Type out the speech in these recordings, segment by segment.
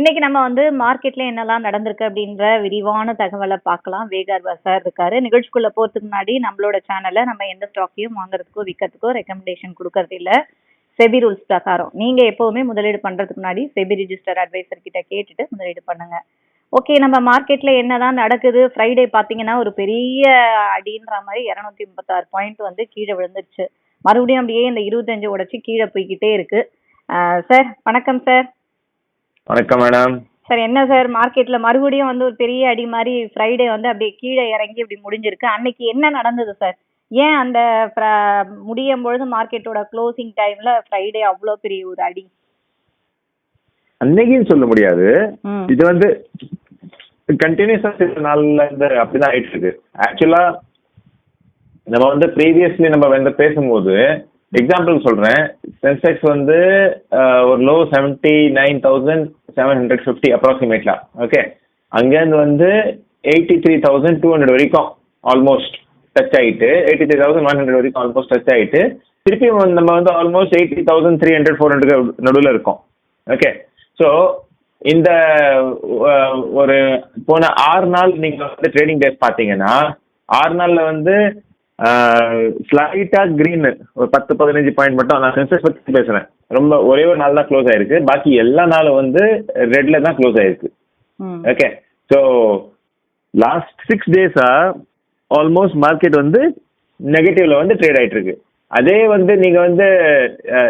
இன்னைக்கு நம்ம வந்து மார்க்கெட்ல என்னெல்லாம் நடந்திருக்கு அப்படின்ற விரிவான தகவலை பார்க்கலாம். வேகார்வா சார் இருக்காரு. நிகழ்ச்சிக்குள்ள போறதுக்கு முன்னாடி நம்மளோட சேனல்ல நம்ம எந்த ஸ்டாக்கையும் வாங்குறதுக்கோ விற்கிறதுக்கோ ரெக்கமெண்டேஷன் கொடுக்கறது இல்ல. செபி ரூல்ஸ் பிரகாரம். நீங்க எப்பவுமே முதலீடு பண்றதுக்கு முன்னாடி செபி ரிஜிஸ்டர் அட்வைசர் கிட்ட கேட்டுட்டு முதலீடு பண்ணுங்க. ஓகே நம்ம மார்க்கெட்ல என்னதான் நடக்குது? ஃப்ரைடே பாத்தீங்கன்னா ஒரு பெரிய அடின்ற மாதிரி இரநூத்தி முப்பத்தாறு பாயிண்ட் வந்து கீழே விழுந்துருச்சு. மறுபடியும் அப்படியே இந்த இருபத்தஞ்சு உடைச்சு கீழே போய்கிட்டே இருக்கு. சார் வணக்கம் சார் வணக்கம் மேடம் சார் என்ன சார் மார்க்கெட்ல மறுபடியும் வந்து ஒரு பெரிய அடி மாதிரி ஃப்ரைடே வந்து அப்படியே கீழே இறங்கி இப்படி முடிஞ்சிருக்கு. அன்னைக்கு என்ன நடந்தது சார் ஏன் அந்த முடியும் பொழுது மார்க்கெட்டோட க்ளோசிங் டைம்ல ஃப்ரைடே அவ்வளோ பெரிய ஒரு அடி? அன்னைக்குன்னு சொல்ல முடியாது. இது வந்து கண்டினியூஸா சில நாள்ல இருந்து அப்படிதான் ஆயிட்டு இருக்கு. ஆக்சுவலா நம்ம வந்து ப்ரீவியஸ்லி நம்ம வந்து பேசும்போது எக்ஸாம்பிள் சொல்றேன். சென்செக்ஸ் வந்து ஒரு low seventy nine thousand seven hundred fifty அப்ராக்சிமேட்லா okay அங்கேருந்து வந்து eighty three thousand two hundred வரைக்கும் ஆல்மோஸ்ட் டச் ஆயிட்டு eighty three thousand one hundred வரைக்கும் ஆல்மோஸ்ட் டச் ஆயிட்டு திருப்பி நம்ம வந்து almost eighty thousand three hundred four hundred நடுவில் இருக்கும். ஓகே ஸோ இந்த ஒரு போன ஆறு நாள் நீங்கள் வந்து ட்ரேடிங் டேஸ் பார்த்தீங்கன்னா ஆறு நாளில் வந்து ஸ்லைட்டா கிரீன் ஒரு பத்து பதினஞ்சு பாயிண்ட் மட்டும். நான் சென்சஸ் பத்தி பேசுறேன். ரொம்ப ஒரே ஒரு நாள் தான் க்ளோஸ் ஆயிருக்கு. பாக்கி எல்லா நாளும் வந்து ரெட்ல தான் க்ளோஸ் ஆயிருக்கு. ஓகே ஸோ லாஸ்ட் சிக்ஸ் டேஸா ஆல்மோஸ்ட் மார்க்கெட் வந்து நெகட்டிவ்ல வந்து ட்ரேட் ஆயிட்டு இருக்கு அதே வந்து நீங்க வந்து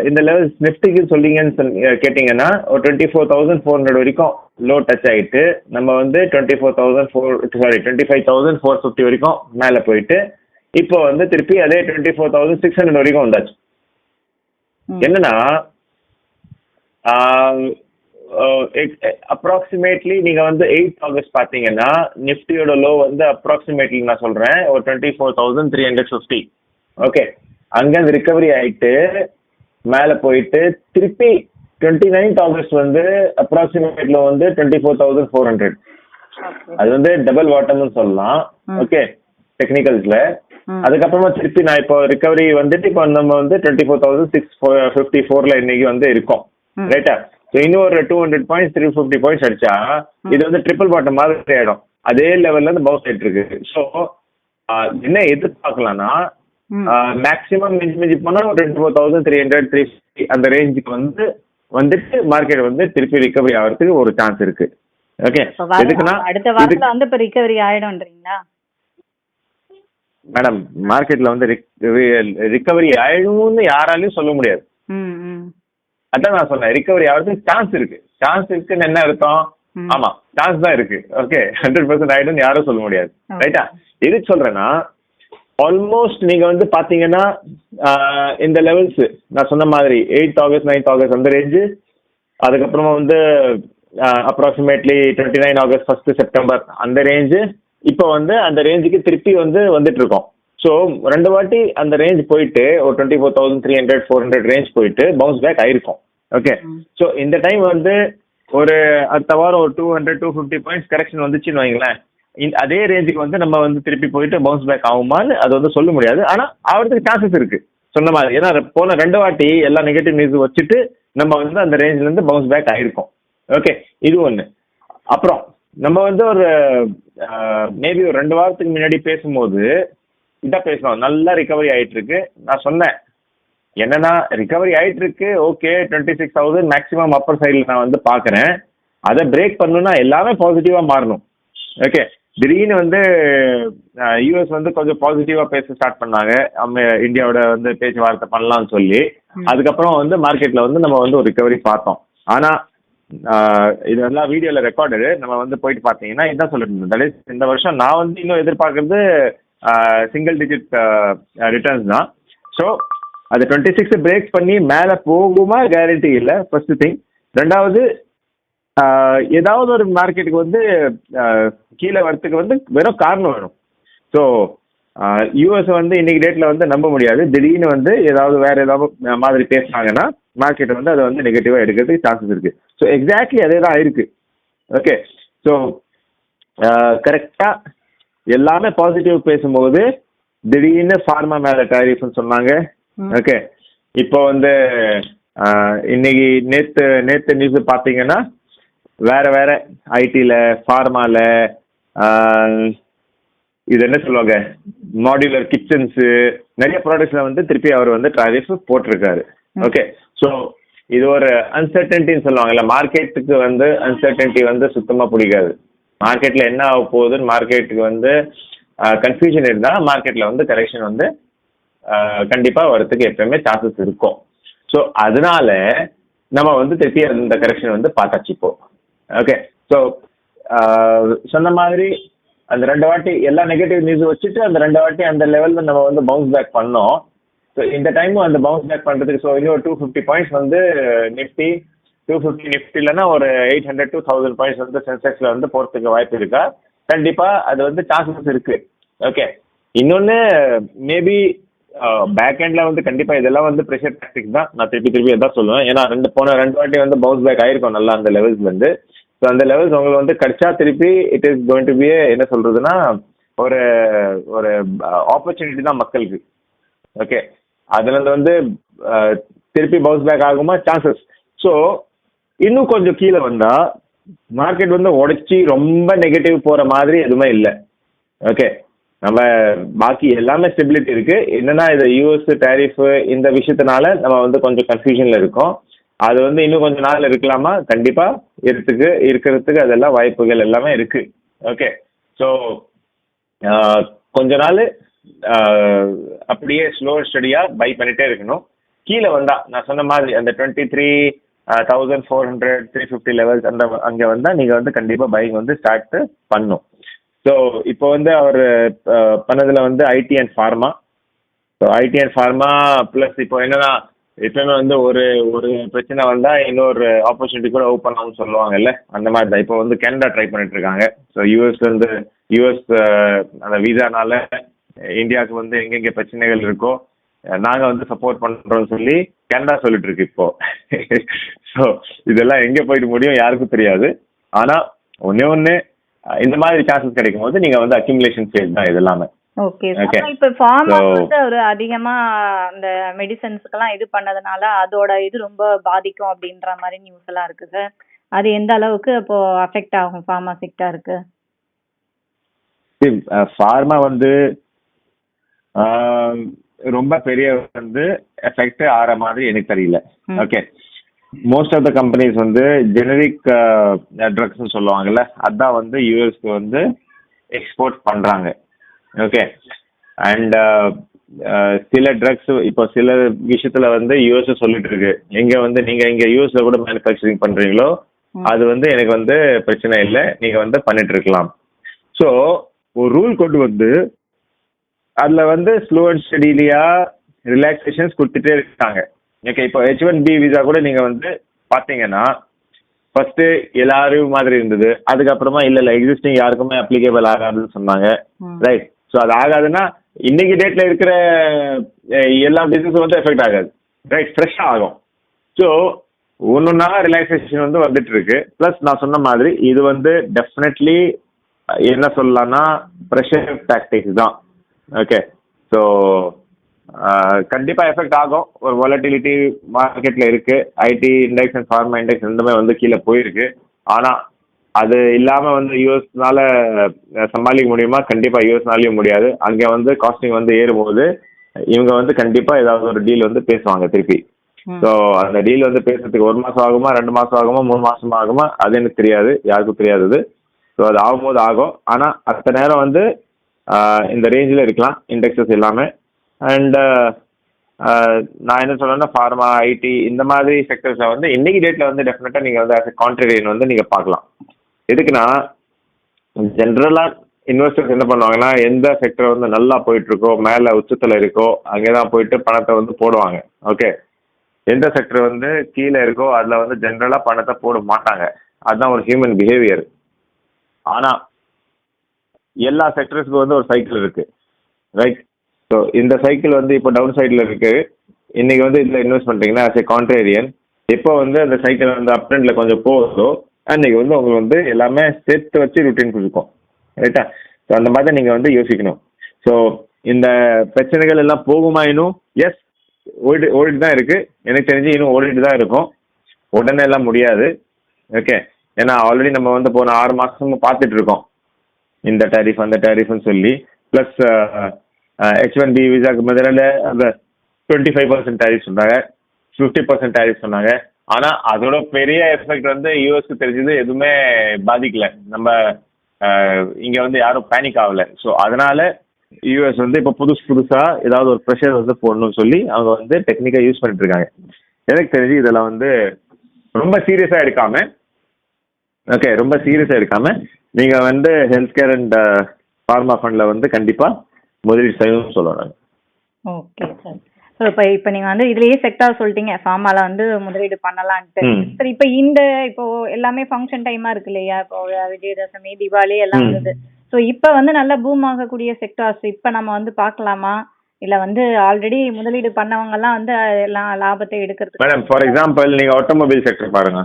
இந்த லெவல் நிஃப்டிக்கு சொல்றீங்கன்னு சொல்~ அஹ், கேட்டீங்கன்னா ஒரு twenty four thousand four hundred வரைக்கும் லோ டச் ஆயிட்டு நம்ம வந்து twenty four thousand four sorry twenty five thousand four fifty வரைக்கும் மேலே போயிட்டு இப்போ வந்து திருப்பி அதே twenty four thousand six hundred வரைக்கும் வந்தாச்சு. என்னன்னா அப்ராக்சிமேட்லி நீங்க வந்து எயிட் ஆகஸ்ட் பாத்தீங்கன்னா நிஃப்டியோட லோ வந்து அப்ராக்சிமேட்லி நான் சொல்றேன் ஒரு twenty four thousand three hundred fifty okay அங்கேருந்து ரிகவரி ஆயிட்டு மேலே போயிட்டு திருப்பி டுவெண்ட்டி நைன்த் ஆகஸ்ட் வந்து அப்ராக்சிமேட்ல வந்து twenty four thousand four hundred. அது வந்து டபுள் வாட்டம்னு சொல்லலாம். ஓகே டெக்னிக்கல்ஸ்ல. அதுக்கப்புறமா திருப்பி நான் இப்போ ரிகவரி வந்துட்டு இப்போ நம்ம வந்து twenty four thousand six fifty ஃபோர்ல இன்னைக்கு வந்து இருக்கோம். ரைட்டா ஸோ இன்னும் ஒரு two hundred points three fifty points அடிச்சா இது வந்து ட்ரிபிள் பாட்டம் மாதிரி ஆயிடும். அதே லெவல்ல இருந்து பவுன்ஸ் ஆயிட்டு இருக்கு. ஸோ என்ன எதிர்பார்க்கலாம்னா. மேக்ஸிமம் மிஞ்சி மிஞ்சி போனா ஒரு twenty four thousand three hundred three அந்த ரேஞ்சுக்கு வந்து வந்துட்டு மார்க்கெட் வந்து திருப்பி ரிகவரி ஆகிறதுக்கு ஒரு சான்ஸ் இருக்கு. ஓகே எதுக்குன்னா அடுத்த வாரத்துல வந்து இப்ப ரிகவரி ஆயிடும்ன்றீங்களா? மேடம் மார்க்கெட்ல வந்து ரிகவரி ஆயிடும்னு யாராலையும் சொல்ல முடியாது. அதான் நான் சொன்னேன் ரிகவரி ஆகிறதுக்கு சான்ஸ் இருக்கு. சான்ஸ் இருக்குன்னு என்ன அர்த்தம். ஆமா சான்ஸ் தான் இருக்கு. ஓகே ஹண்ட்ரட் பர்சன்ட் ஆயிடும்னு யாரும் சொல்ல முடியாது. ரைட்டா எதுக்கு சொல்றேன்னா ஆல்மோஸ்ட் நீங்க வந்து பாத்தீங்கன்னா இந்த லெவல்ஸ் நான் சொன்ன மாதிரி எயித் ஆகஸ்ட் நைன்த் ஆகஸ்ட் அந்த ரேஞ்சு அதுக்கப்புறமா வந்து approximately twenty nine August first September அந்த ரேஞ்சு இப்போ வந்து அந்த ரேஞ்சுக்கு திருப்பி வந்து வந்துட்டு இருக்கோம் ஸோ ரெண்டு வாட்டி அந்த ரேஞ்ச் போயிட்டு ஒரு twenty four thousand three hundred four hundred range போயிட்டு பவுன்ஸ் பேக் ஆயிருக்கும். ஓகே. ஸோ இந்த டைம் வந்து ஒரு அடுத்த வாரம் ஒரு two hundred two fifty points correction வந்துச்சுன்னு வைங்களேன். அதே ரேஞ்சுக்கு வந்து நம்ம வந்து திருப்பி போயிட்டு பவுன்ஸ் பேக் ஆகுமான்னு அது வந்து சொல்ல முடியாது. ஆனால் ஆகிறதுக்கு சான்சஸ் இருக்கு. சொன்ன மாதிரி ஏன்னா போன ரெண்டு வாட்டி எல்லா நெகட்டிவ் நியூஸ் வச்சுட்டு நம்ம வந்து அந்த ரேஞ்சில இருந்து பவுன்ஸ் பேக் ஆயிருக்கோம். ஓகே இது ஒன்று அப்புறம் நம்ம வந்து ஒரு மேபி ஒரு ரெண்டு வாரத்துக்கு முன்னாடி பேசும்போது இதான் பேசணும் நல்லா ரிகவரி ஆயிட்டு இருக்கு நான் சொன்னேன். என்னன்னா ரிகவரி ஆயிட்டு இருக்கு okay twenty six thousand maximum upper சைடில் நான் வந்து பார்க்குறேன் அதை பிரேக் பண்ணணும்னா எல்லாமே பாசிட்டிவாக மாறணும். ஓகே திடீர்னு வந்து யூஎஸ் வந்து கொஞ்சம் பாசிட்டிவாக பேச ஸ்டார்ட் பண்ணாங்க. நம்ம இந்தியாவோட வந்து பேச்சுவார்த்தை பண்ணலாம்னு சொல்லி. அதுக்கப்புறம் வந்து மார்க்கெட்டில் வந்து நம்ம வந்து ஒரு ரிகவரி பார்த்தோம். ஆனால் இதெல்லாம் வீடியோல வீடியோவில் ரெக்கார்டு நம்ம வந்து போயிட்டு பார்த்தீங்கன்னா இதான் சொல்லிட்டு இருந்தேன். That இந்த வருஷம் நான் வந்து இன்னும் எதிர்பார்க்கறது சிங்கிள் டிஜிட் ரிட்டர்ன்ஸ் தான். ஸோ அது டுவெண்ட்டி சிக்ஸ் பிரேக் பண்ணி மேலே போகுமா கேரண்டி இல்லை ஃபர்ஸ்ட் திங் ரெண்டாவது ஏதாவது ஒரு மார்க்கெட்டுக்கு வந்து கீழே வரத்துக்கு வந்து வெறும் காரணம் வேணும் ஸோ யூஎஸ் வந்து இன்னைக்கு டேட்ல வந்து நம்ப முடியாது. திடீர்னு வந்து ஏதாவது வேற ஏதாவது மாதிரி பேசுனாங்கன்னா மார்க்கெட் வந்து அதை வந்து நெகட்டிவா எடுக்கிறதுக்கு சான்சஸ் இருக்கு. ஸோ எக்ஸாக்ட்லி அதே தான் இருக்கு. ஓகே ஸோ கரெக்டா எல்லாமே பாசிட்டிவ் பேசும்போது திடீர்னு ஃபார்மா மேல டேரிஃப்னு சொன்னாங்க. ஓகே இப்போ வந்து இன்னைக்கு நேத்து நேத்து நியூஸ் பார்த்தீங்கன்னா வேற வேற ஐடில ஃபார்மால இது என்ன சொல்லுவாங்க? மாடுலர் கிச்சன்ஸ் நிறைய ப்ராடக்ட்ஸ்ல வந்து திருப்பி அவர் வந்து டாரிஃப் போட்டிருக்காரு. ஓகே ஸோ இது ஒரு அன்சர்டன்டின்னு சொல்லுவாங்கல்ல மார்க்கெட்டுக்கு வந்து அன்சர்டன்டி வந்து சுத்தமாக பிடிக்காது. மார்க்கெட்டில் என்ன ஆக போகுதுன்னு மார்க்கெட்டுக்கு வந்து கன்ஃபியூஷன் இருந்தால் மார்க்கெட்டில் வந்து கரெக்ஷன் வந்து கண்டிப்பாக வரத்துக்கு வரதுக்கு எப்பவுமே சான்சஸ் இருக்கும். ஸோ அதனால நம்ம வந்து திருப்பி அந்த கரெக்ஷன் வந்து பார்த்தாச்சு இப்போ. ஓகே ஸோ சொன்ன மாதிரி அந்த ரெண்டு வாட்டி எல்லா நெகட்டிவ் நியூஸ் வச்சுட்டு அந்த ரெண்டு வாட்டி அந்த லெவலில் நம்ம வந்து பவுன்ஸ் பேக் பண்ணோம். ஸோ இந்த டைமும் அந்த பவுன்ஸ் பேக் பண்ணுறதுக்கு ஸோ இன்னும் டூ ஃபிஃப்டி பாயிண்ட்ஸ் வந்து நிஃப்டி டூ ஃபிஃப்டி நிஃப்டி இல்லைன்னா ஒரு eight hundred two thousand points வந்து சென்செக்ஸில் வந்து போகிறதுக்கு வாய்ப்பு இருக்கா? கண்டிப்பாக அது வந்து சான்சஸ் இருக்கு. ஓகே இன்னொன்று மேபி பேக் எண்ட்ல வந்து கண்டிப்பா இதெல்லாம் வந்து ப்ரெஷர் டாக்டிக்ஸ் தான். நான் திருப்பி திருப்பி இதான் சொல்லுவேன். ஏன்னா ரெண்டு போன ரெண்டு வாட்டி வந்து பவுன்ஸ் பேக் ஆயிருக்கும் நல்லா அந்த லெவல்ஸ்ல இருந்து. ஸோ அந்த லெவல்ஸ் உங்களுக்கு வந்து கிடைச்சா திருப்பி it is going to be என்ன சொல்றதுன்னா ஒரு ஒரு ஆப்பர்ச்சுனிட்டி தான் மக்களுக்கு. ஓகே அதுல இருந்து வந்து திருப்பி பவுன்ஸ் பேக் ஆகுமா? சான்சஸ் ஸோ இன்னும் கொஞ்சம் கீழே வந்தா மார்க்கெட் வந்து உடைச்சி ரொம்ப நெகட்டிவ் போற மாதிரி எதுவுமே இல்லை. ஓகே நம்ம பாக்கி எல்லாமே ஸ்டெபிலிட்டி இருக்கு. என்னன்னா இது யூஎஸ் டேரிஃப் இந்த விஷயத்தினால நம்ம வந்து கொஞ்சம் கன்ஃபியூஷன்ல இருக்கோம். அது வந்து இன்னும் கொஞ்ச நாள் இருக்கலாமா? கண்டிப்பா இருக்கிறதுக்கு இருக்கிறதுக்கு அதெல்லாம் வாய்ப்புகள் எல்லாமே இருக்கு. ஓகே ஸோ கொஞ்ச நாள் அப்படியே ஸ்லோ ஸ்டடியா பை பண்ணிட்டே இருக்கணும். கீழே வந்தா நான் சொன்ன மாதிரி அந்த twenty three thousand four hundred three fifty levels அந்த அங்கே வந்தால் நீங்கள் வந்து கண்டிப்பாக பைக் வந்து ஸ்டார்ட் பண்ணும். ஸோ இப்போ வந்து அவர் பண்ணதில் வந்து IT and pharma so IT and pharma plus இப்போ என்னன்னா எப்பவுமே வந்து ஒரு ஒரு பிரச்சனை வந்தால் இன்னொரு ஆப்பர்ச்சுனிட்டி கூட ஓப்பன் ஆகும்னு சொல்லுவாங்கல்ல அந்த மாதிரி தான். இப்போ வந்து கனடா ட்ரை பண்ணிட்டு இருக்காங்க. ஸோ யூஎஸ்லேருந்து யூஎஸ் அந்த வீசானால இந்தியாவுக்கு வந்து எங்கெங்கே பிரச்சனைகள் இருக்கோ நாங்கள் வந்து சப்போர்ட் பண்ணுறோம்னு சொல்லி கனடா சொல்லிட்டு இருக்கு இப்போ. ஸோ இதெல்லாம் எங்கே போயிட்டு முடியும் யாருக்கும் தெரியாது. ஆனால் ஒன்றே ஒன்று இந்த மாதிரி சான்சஸ் கிடைக்கும் போது நீங்கள் வந்து அக்யூமுலேஷன் ஃபேஸ் தான் இது எல்லாமே ஓகே. இப்ப ஃபார்மா வந்து ஒரு அதிகமா அந்த மெடிசன்ஸ்க்கெல்லாம் இது பண்ணதுனால அதோட இது ரொம்ப பாதிக்கும் அப்படின்ற மாதிரி நியூஸ் எல்லாம் இருக்கு சார் அது எந்த அளவுக்கு அப்போ அஃபெக்ட் ஆகும் ஃபார்மா செக்டாருக்கு ஃபார்மா வந்து ரொம்ப பெரிய வந்து எஃபெக்ட் ஆற மாதிரி எனக்கு தெரியல. Okay most of the companies வந்து ஜெனரிக் ட்ரக்ஸ்னு சொல்லுவாங்கல்ல அதான் வந்து யூஎஸ்க்கு வந்து எக்ஸ்போர்ட் பண்றாங்க. ஓகே அண்ட் சில ட்ரக்ஸ் இப்போ சில விஷயத்துல வந்து யூஎஸ் சொல்லிட்டு இருக்கு. எங்க வந்து நீங்க இங்க யூஎஸ்ல கூட மேனுஃபேக்சரிங் பண்றீங்களோ. அது வந்து எனக்கு வந்து பிரச்சனை இல்லை. நீங்க வந்து பண்ணிட்டு இருக்கலாம். ஸோ ஒரு ரூல் கொண்டு வந்து அதுல வந்து ஸ்லோ அண்ட் ஸ்டடிலியா ரிலாக்ஸேஷன்ஸ் கொடுத்துட்டே இருக்காங்க. ஓகே இப்போ ஹெச் ஒன் பி விசா கூட நீங்க வந்து பாத்தீங்கன்னா ஃபர்ஸ்ட் எல்லாரும் மாதிரி இருந்தது. அதுக்கப்புறமா இல்ல இல்ல எக்ஸிஸ்டிங் யாருக்குமே அப்ளிகேபிள் ஆகாதுன்னு சொன்னாங்க. ரைட் ஸோ அது ஆகாதுன்னா இன்னைக்கு டேட்ல இருக்கிற எல்லா பிசினஸும் வந்து எஃபெக்ட் ஆகாது. ரைட் ஃப்ரெஷ்ஷாக ஆகும். ஸோ ஒன்றுன்னா ரிலாக்ஸேஷன் வந்து வந்துட்டு இருக்கு ப்ளஸ் நான் சொன்ன மாதிரி இது வந்து டெஃபினெட்லி என்ன சொல்லலாம்னா ப்ரெஷர் டாக்டிக்ஸ் தான். ஓகே ஸோ கண்டிப்பாக எஃபெக்ட் ஆகும். ஒரு வாலட்டிலிட்டி மார்க்கெட்டில் இருக்கு. IT index and pharma index ரெண்டுமே வந்து கீழே போயிருக்கு. ஆனால் அது இல்லாமல் வந்து யூஎஸ்னால சமாளிக்க முடியுமா? கண்டிப்பாக யூஎஸ்னாலையும் முடியாது. அங்கே வந்து காஸ்டிங் வந்து ஏறும்போது இவங்க வந்து கண்டிப்பாக ஏதாவது ஒரு டீல் வந்து பேசுவாங்க திருப்பி. ஸோ அந்த டீல் வந்து பேசுறதுக்கு ஒரு மாசம் ஆகுமா ரெண்டு மாசம் ஆகுமா மூணு மாசம் ஆகுமா? அது எனக்கு தெரியாது. யாருக்கும் தெரியாதது. ஸோ அது ஆகும்போது ஆகும். ஆனால் அத்த நேரம் வந்து இந்த ரேஞ்சில் இருக்கலாம் இண்டெக்ஸஸ் எல்லாமே. அண்ட் நான் என்ன சொல்லணும்னா ஃபார்மா ஐடி இந்த மாதிரி செக்டர்ஸில் வந்து இன்னைக்கு டேட்டில் வந்து டெஃபினட்டாக நீங்கள் வந்து ஆஸ் கான்ட்ரேரியன் வந்து நீங்கள் பார்க்கலாம். எதுக்குன்னா ஜென்ரலாக இன்வெஸ்டர்ஸ் என்ன பண்ணுவாங்கன்னா எந்த செக்டர் வந்து நல்லா போயிட்டு இருக்கோ மேலே உச்சத்தில் இருக்கோ அங்கே தான் போயிட்டு பணத்தை வந்து போடுவாங்க. ஓகே எந்த செக்டர் வந்து கீழே இருக்கோ அதில் வந்து ஜென்ரலாக பணத்தை போட மாட்டாங்க. அதுதான் ஒரு ஹியூமன் பிஹேவியர் ஆனால் எல்லா செக்டர்ஸ்க்கு வந்து ஒரு சைக்கிள் இருக்கு. ரைட் ஸோ இந்த சைக்கிள் வந்து இப்போ டவுன் சைடில் இருக்கு. இன்னைக்கு வந்து இதில் இன்வெஸ்ட் பண்ணுறீங்கன்னா ஆஸ் ஏ கான்ட்ரேரியன் எப்போ வந்து அந்த சைக்கிள் வந்து அப் ட்ரெண்டில் கொஞ்சம் போகுதோ அன்னைக்கு வந்து உங்களுக்கு வந்து எல்லாமே சேர்த்து வச்சு ருட்டீன் கொடுக்கும். ரைட்டா ஸோ அந்த மாதிரி நீங்கள் வந்து யோசிக்கணும். ஸோ இந்த பிரச்சனைகள் எல்லாம் போகுமா இன்னும்? எஸ் ஓடி ஓடிட்டு தான் இருக்கு. எனக்கு தெரிஞ்சு இன்னும் ஓடிட்டு தான் இருக்கும். உடனே எல்லாம் முடியாது. ஓகே ஏன்னா ஆல்ரெடி நம்ம வந்து போன ஆறு மாசமும் பார்த்துட்டு இருக்கோம். இந்த டேரிஃப் அந்த டேரிஃப்னு சொல்லி ப்ளஸ் ஹெச் ஒன் பி விசாக்கு முதல்ல அந்த டுவெண்ட்டி ஃபைவ் பர்சன்ட் டேரிஃப் சொன்னாங்க. ஃபிஃப்டி பர்சன்ட் டேரிஃப் சொன்னாங்க. ஆனால் அதோட பெரிய எஃபெக்ட் வந்து யூஎஸ்க்கு தெரிஞ்சது எதுவுமே பாதிக்கல. நம்ம uh, இங்கே வந்து யாரும் பேனிக் ஆகல. ஸோ அதனால யூஎஸ் வந்து இப்போ புதுசு புதுசாக ஏதாவது ஒரு ப்ரெஷர் வந்து போடணும்னு சொல்லி அவங்க வந்து டெக்னிக்காக யூஸ் பண்ணிட்டு இருக்காங்க. எனக்கு தெரிஞ்சு இதெல்லாம் வந்து ரொம்ப சீரியஸாக எடுக்காம ஓகே ரொம்ப சீரியஸாக எடுக்காம நீங்கள் வந்து ஹெல்த் கேர் அண்ட் ஃபார்மா ஃபண்டில் வந்து கண்டிப்பாக முதலீடு செய்யணும்னு சொல்லுவாங்க ஓகே சார் ஸோ இப்போ இப்போ நீங்கள் வந்து இதுலயே செக்டார் சொல்லிட்டீங்க. ஃபார்மால வந்து முதலீடு பண்ணலான்ட்டு. சரி இப்போ இந்த இப்போ எல்லாமே ஃபங்க்ஷன் டைமா இருக்கு இல்லையா? இப்போ விஜயதசமி தீபாவளி எல்லாம் ம். வந்தது ஸோ இப்போ வந்து நல்ல பூம் ஆகக்கூடிய செக்டார்ஸ் இப்போ நம்ம வந்து பார்க்கலாமா? இல்ல வந்து ஆல்ரெடி முதலீடு பண்ணவங்க எல்லாம் வந்து எல்லாம் லாபத்தை எடுக்கிறதுக்கு மேடம் ஃபார் எக்ஸாம்பிள் நீங்கள் ஆட்டோமொபைல் செக்டர் பாருங்க.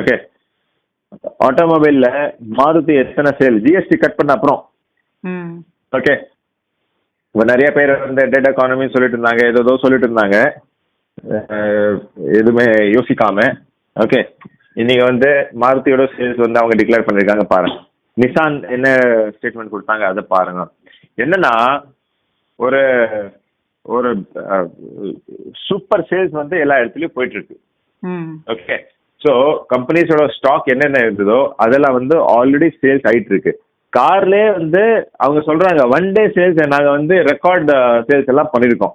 ஓகே ஆட்டோமொபைலில் மாருதி எத்தனை சேல்? ஜிஎஸ்டி கட் பண்ண அப்புறம். ஓகே இப்போ நிறைய பேர் வந்து டேட் எக்கானமி சொல்லிட்டு இருந்தாங்க ஏதோ சொல்லிட்டு இருந்தாங்க. எதுவுமே யோசிக்காம. ஓகே இன்னைக்கு வந்து மாருதியோட சேல்ஸ் வந்து அவங்க டிக்ளேர் பண்ணிருக்காங்க பாருங்க. நிசான் என்ன ஸ்டேட்மெண்ட் கொடுத்தாங்க? அதை பாருங்க. என்னன்னா ஒரு ஒரு சூப்பர் சேல்ஸ் வந்து எல்லா இடத்துலயும் போயிட்டு இருக்கு. ஓகே ஸோ கம்பெனிஸோட ஸ்டாக் என்னென்ன இருந்ததோ அதெல்லாம் வந்து ஆல்ரெடி சேல்ஸ் ஆயிட்டு இருக்கு கார்லேயே வந்து அவங்க சொல்றாங்க ஒன் டே சேல்ஸ் நாங்கள் வந்து ரெக்கார்ட் சேல்ஸ் எல்லாம் பண்ணியிருக்கோம்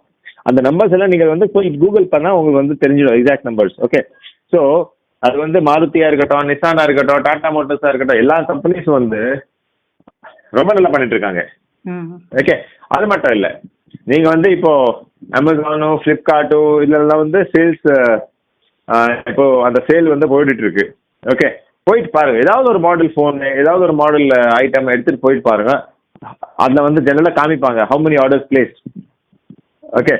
அந்த நம்பர்ஸ் எல்லாம் நீங்கள் வந்து போய் கூகுள் பண்ணால் உங்களுக்கு வந்து தெரிஞ்சிடும் எக்ஸாக்ட் நம்பர்ஸ் ஓகே ஸோ அது வந்து மாருதியா இருக்கட்டும் நிசானா இருக்கட்டும் டாடா மோட்டர்ஸா இருக்கட்டும் எல்லா கம்பெனிஸும் வந்து ரொம்ப நல்லா பண்ணிட்டு இருக்காங்க ஓகே அது மட்டும் இல்லை நீங்கள் வந்து இப்போ அமேசானோ ஃப்ளிப்கார்ட்டோ இதெல்லாம் வந்து சேல்ஸ் இப்போ அந்த சேல் வந்து போயிட்டு இருக்கு ஓகே போயிட்டு பாருங்க. ஏதாவது ஒரு மாடல் ஃபோன் ஏதாவது ஒரு மாடல் ஐட்டம் எடுத்துட்டு போயிட்டு பாருங்க. அதில் வந்து ஜெனரலாக காமிப்பாங்க. How many orders place okay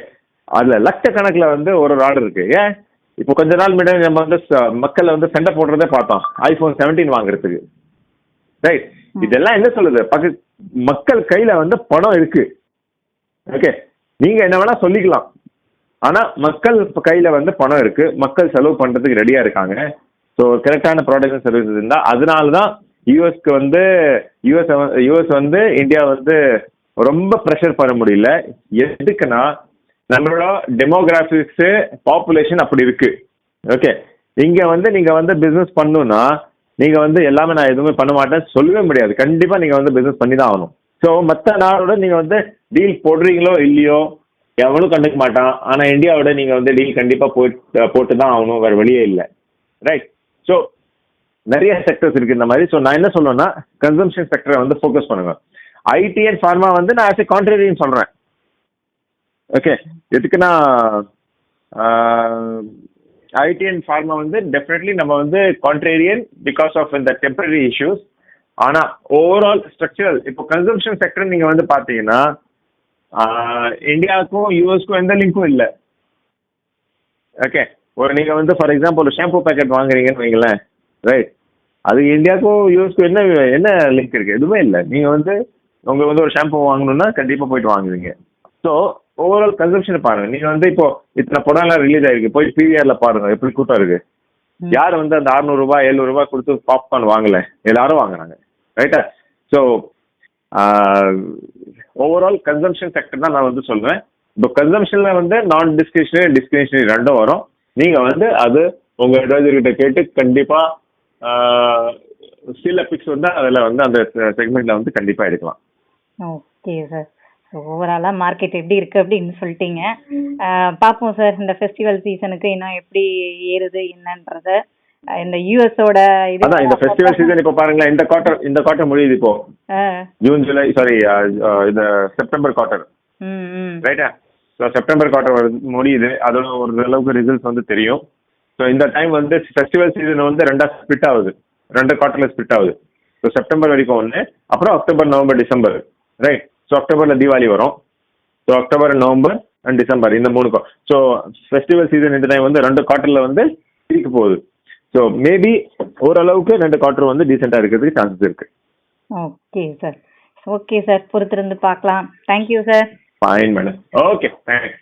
அதில் லட்சக்கணக்கில் வந்து ஒரு ஒரு ஆர்டர் இருக்கு. ஏன்? இப்போ கொஞ்ச நாள் முன்னாடி நம்ம வந்து மக்கள் வந்து சண்டை போடுறதே பார்த்தோம். ஐஃபோன் செவன்டீன் வாங்குறதுக்கு. ரைட் இதெல்லாம் என்ன சொல்லுது? பக்க மக்கள் கையில வந்து பணம் இருக்கு. ஓகே நீங்க என்ன வேணா சொல்லிக்கலாம். ஆனா மக்கள் கையில வந்து பணம் இருக்கு. மக்கள் செலவு பண்றதுக்கு ரெடியா இருக்காங்க. ஸோ கரெக்டான ப்ராடக்ட் அண்ட் சர்வீசஸ் இருந்தா அதனாலதான் யூஎஸ்க்கு வந்து யூஎஸ் யூஎஸ் வந்து இந்தியா வந்து ரொம்ப ப்ரெஷர் பண்ண முடியல. எதுக்குன்னா நம்மளோட டெமோகிராபிக்ஸ் பாப்புலேஷன் அப்படி இருக்கு. ஓகே இங்க வந்து நீங்க வந்து பிசினஸ் பண்ணுன்னா நீங்க வந்து எல்லாமே நான் எதுவுமே பண்ண மாட்டேன் சொல்லவே முடியாது. கண்டிப்பா நீங்க வந்து பிசினஸ் பண்ணி தான் ஆகணும். ஸோ மற்ற நாடோட நீங்க வந்து டீல் போடுறீங்களோ இல்லையோ எவனும் கண்டுக்க மாட்டான். ஆனா இந்தியாவோட நீங்க வந்து டீல் கண்டிப்பா போட்டு போட்டு தான் ஆகணும். வேற வழியே இல்லை. ரைட் ஸோ நிறைய செக்டர்ஸ் இருக்கு இந்த மாதிரி. ஸோ நான் என்ன சொல்லுவேன்னா கன்சம்ஷன் செக்டரை வந்து ஃபோக்கஸ் பண்ணுங்க. ஐடி அண்ட் ஃபார்மா வந்து நான் ஆஸ் ஏ கான்ட்ரரின்னு சொல்றேன். ஓகே எதுக்குன்னா ஐடி அண்ட் ஃபார்மா வந்து டெஃபினெட்லி நம்ம வந்து கான்ட்ரேரியன் பிகாஸ் ஆஃப் இந்த டெம்பரரி இஷ்யூஸ் ஆனால் ஓவரால் ஸ்ட்ரக்சரல் இப்போ கன்சம்ஷன் செக்டர் நீங்கள் வந்து பார்த்தீங்கன்னா இந்தியாவுக்கும் யூஎஸ்க்கும் எந்த லிங்க்கும் இல்லை. ஓகே ஒரு நீங்கள் வந்து ஃபார் எக்ஸாம்பிள் ஒரு ஷாம்பு பேக்கெட் வாங்குறீங்கன்னு வைங்களேன் ரைட் அது இந்தியாவுக்கும் யூஎஸ்க்கும் என்ன என்ன லிங்க் இருக்குது எதுவுமே இல்லை. நீங்கள் வந்து உங்களுக்கு வந்து ஒரு ஷாம்பு வாங்கணும்னா கண்டிப்பாக போயிட்டு வாங்குவீங்க. ஸோ ஓவரால் கன்சம்ஷனை பாருங்க. நீங்கள் வந்து இப்போ இத்தனை படம்லாம் ரிலீஸ் ஆயிருக்கு. போய் பிவிஆரில் பாருங்க எப்படி கூட்டம் இருக்கு. யார் வந்து அந்த அறுநூறுபா எழுநூறுபா கொடுத்து பாப்கார்ன் வாங்கல? எல்லாரும் வாங்குறாங்க. ரைட்டா ஸோ ஓவரால் கன்சம்ஷன் செக்டர் தான் நான் வந்து சொல்றேன். இப்போ கன்சம்ஷன்ல வந்து நான் டிஸ்கிரிஷனரி டிஸ்கிரிஷனரி ரெண்டும் வரும். நீங்கள் வந்து அது உங்கள் அட்வைசர் கிட்ட கேட்டு கண்டிப்பாக சில பிக்ஸ் வந்து அதில் வந்து அந்த செக்மெண்ட்டில் வந்து கண்டிப்பாக எடுக்கலாம். ஓகே சார் ஓவராலாக மார்க்கெட் எப்படி இருக்கு அப்படின்னு சொல்லிட்டீங்க. பார்ப்போம் சார் இந்த ஃபெஸ்டிவல் சீசனுக்கு இன்னும் எப்படி ஏறுது என்னன்றதை. இந்த யூஎஸோட இது அதான் இந்த ஃபெஸ்டிவல் சீசன் இப்போ பாருங்களேன் இந்த குவார்டர் இந்த குவார்டர் முடியுது இப்போ. ஜூன் ஜூலை சாரி இந்த செப்டம்பர் குவார்டர் ரைட்டா ஸோ செப்டம்பர் குவார்டர் முடியுது. அதோட ஒரு அளவுக்கு ரிசல்ட்ஸ் வந்து தெரியும். ஸோ இந்த டைம் வந்து ஃபெஸ்டிவல் சீசன் வந்து ரெண்டா ஸ்பிட் ஆகுது. ரெண்டு குவார்டர்ல ஸ்பிட் ஆகுது. ஸோ செப்டம்பர் வரைக்கும் ஒன்று அப்புறம் October November December right so அக்டோபரில் தீபாவளி வரும். So October November and December இந்த மூணுக்கும் ஸோ ஃபெஸ்டிவல் சீசன் இந்த டைம் வந்து ரெண்டு குவார்ட்டரில் வந்து இருக்க போகுது. ஸோ மேபி ஓரளவுக்கு ரெண்டு குவார்ட்டர் வந்து டீசெண்டாக இருக்கிறதுக்கு சான்சஸ் இருக்கு. ஓகே சார் ஓகே சார் பொறுத்திருந்து பார்க்கலாம். Thank you sir fine madam okay thanks